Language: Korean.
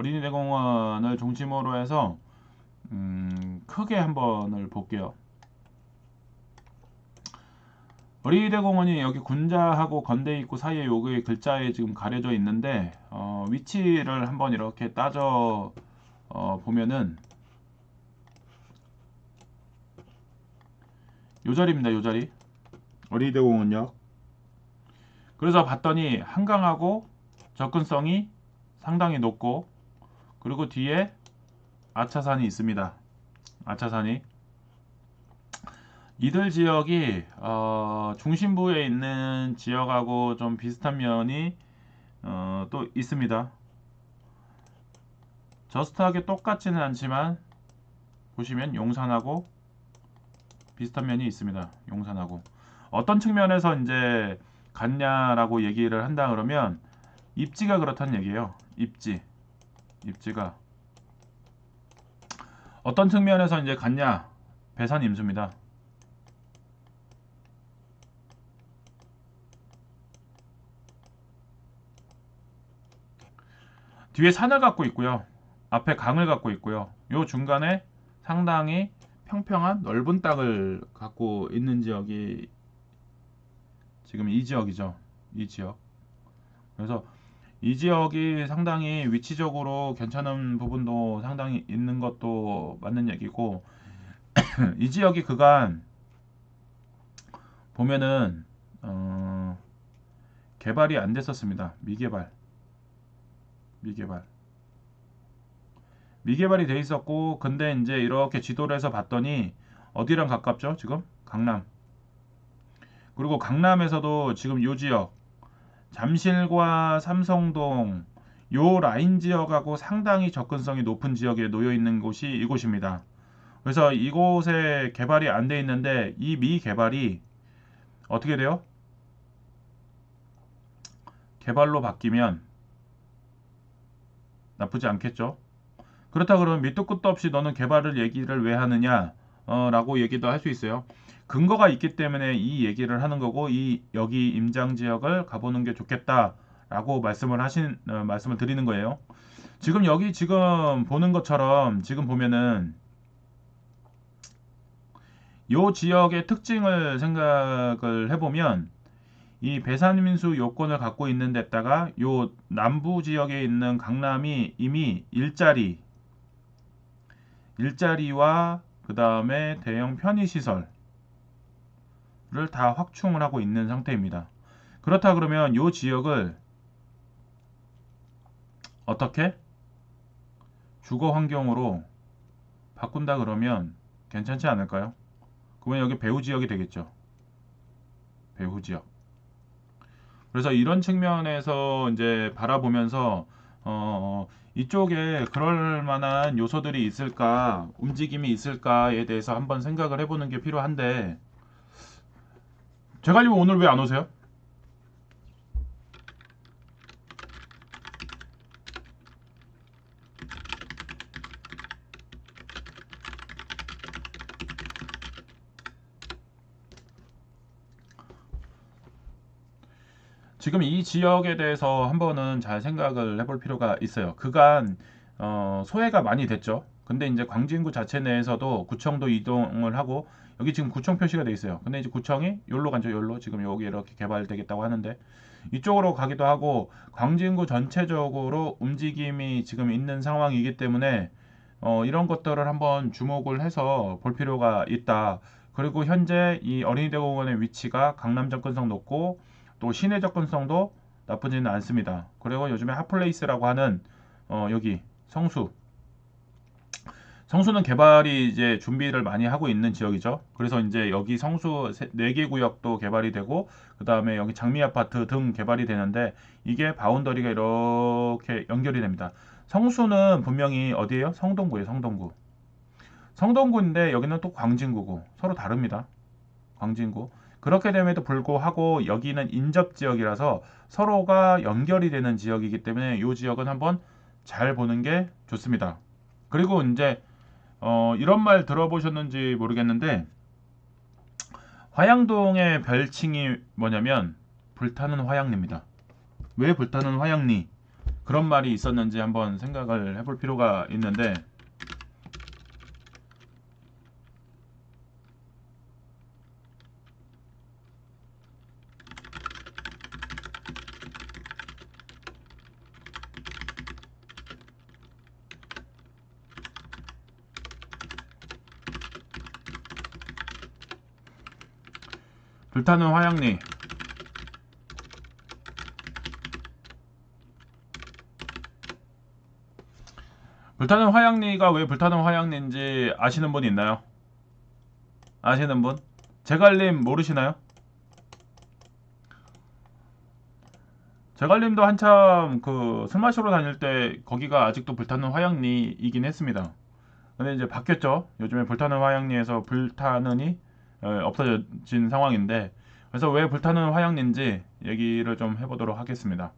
어린이대공원을 중심으로 해서 음, 크게 한번을 볼게요. 어린이대공원이 여기 군자하고 건대 입구 사이에 여기 글자에 지금 가려져 있는데 어, 위치를 한번 이렇게 따져 어, 보면은 요 자리입니다. 요 자리 어린이대공원역 그래서 봤더니 한강하고 접근성이 상당히 높고 그리고 뒤에 아차산이 있습니다. 아차산이 이들 지역이 어, 중심부에 있는 지역하고 좀 비슷한 면이 어, 또 있습니다. 저스트하게 똑같지는 않지만 보시면 용산하고 비슷한 면이 있습니다. 용산하고 어떤 측면에서 이제 갔냐라고 얘기를 한다 그러면 입지가 그렇다는 얘기예요. 입지, 입지가 어떤 측면에서 이제 갔냐 배산 임수입니다. 뒤에 산을 갖고 있고요. 앞에 강을 갖고 있고요. 요 중간에 상당히 평평한 넓은 땅을 갖고 있는 지역이 지금 이 지역이죠. 이 지역. 그래서 이 지역이 상당히 위치적으로 괜찮은 부분도 상당히 있는 것도 맞는 얘기고 이 지역이 그간 보면은 어, 개발이 안 됐었습니다. 미개발. 미개발. 미개발이 돼 있었고 근데 이제 이렇게 지도를 해서 봤더니 어디랑 가깝죠? 지금 강남. 그리고 강남에서도 지금 요 지역 잠실과 삼성동 요 라인 지역하고 상당히 접근성이 높은 지역에 놓여 있는 곳이 이곳입니다. 그래서 이곳에 개발이 안 돼 있는데 이 미개발이 어떻게 돼요? 개발로 바뀌면 나쁘지 않겠죠. 그렇다 그러면 밑도 끝도 없이 너는 개발을 얘기를 왜 하느냐 어, 라고 얘기도 할 수 있어요. 근거가 있기 때문에 이 얘기를 하는 거고 이 여기 임장 지역을 가보는 게 좋겠다라고 말씀을 하신 어, 말씀을 드리는 거예요. 지금 여기 지금 보는 것처럼 지금 보면은 요 지역의 특징을 생각을 해보면 이 배산민수 요건을 갖고 있는 데다가 요 남부 지역에 있는 강남이 이미 일자리 일자리와 그 다음에 대형 편의시설 다 확충을 하고 있는 상태입니다. 그렇다 그러면 이 지역을 어떻게 주거 환경으로 바꾼다 그러면 괜찮지 않을까요? 그러면 여기 배후 지역이 되겠죠. 배후 지역. 그래서 이런 측면에서 이제 바라보면서 어, 이쪽에 그럴 만한 요소들이 있을까, 움직임이 있을까에 대해서 한번 생각을 해보는 게 필요한데 제갈님 오늘 왜 안 오세요? 지금 이 지역에 대해서 한번은 잘 생각을 해볼 필요가 있어요. 그간 어, 소외가 많이 됐죠. 근데 이제 광진구 자체 내에서도 구청도 이동을 하고 여기 지금 구청 표시가 돼 있어요. 근데 이제 구청이 여기로 간죠. 여기로 지금 여기 이렇게 개발되겠다고 하는데 이쪽으로 가기도 하고 광진구 전체적으로 움직임이 지금 있는 상황이기 때문에 어, 이런 것들을 한번 주목을 해서 볼 필요가 있다. 그리고 현재 이 어린이대공원의 위치가 강남 접근성 높고 또 시내 접근성도 나쁘지는 않습니다. 그리고 요즘에 핫플레이스라고 하는 어, 여기 성수 성수는 개발이 이제 준비를 많이 하고 있는 지역이죠. 그래서 이제 여기 성수 4개 구역도 개발이 되고 그 다음에 여기 장미 아파트 등 개발이 되는데 이게 바운더리가 이렇게 연결이 됩니다. 성수는 분명히 어디예요? 성동구예요. 성동구. 성동구인데 여기는 또 광진구고 서로 다릅니다. 광진구. 그렇게 됨에도 불구하고 여기는 인접 지역이라서 서로가 연결이 되는 지역이기 때문에 이 지역은 한번 잘 보는 게 좋습니다. 그리고 이제 어, 이런 말 들어보셨는지 모르겠는데 화양동의 별칭이 뭐냐면 불타는 화양리입니다. 왜 불타는 화양리? 그런 말이 있었는지 한번 생각을 해볼 필요가 있는데 불타는 화양리 불타는 화양리가 왜 불타는 화양리인지 아시는 분 있나요? 아시는 분? 제갈님 모르시나요? 제갈님도 한참 그 술 마시러 다닐 때 거기가 아직도 불타는 화양리이긴 했습니다. 근데 이제 바뀌었죠. 요즘에 불타는 화양리에서 불타는이 어, 없어진 상황인데 그래서 왜 불타는 화양리인지 얘기를 좀 해보도록 하겠습니다.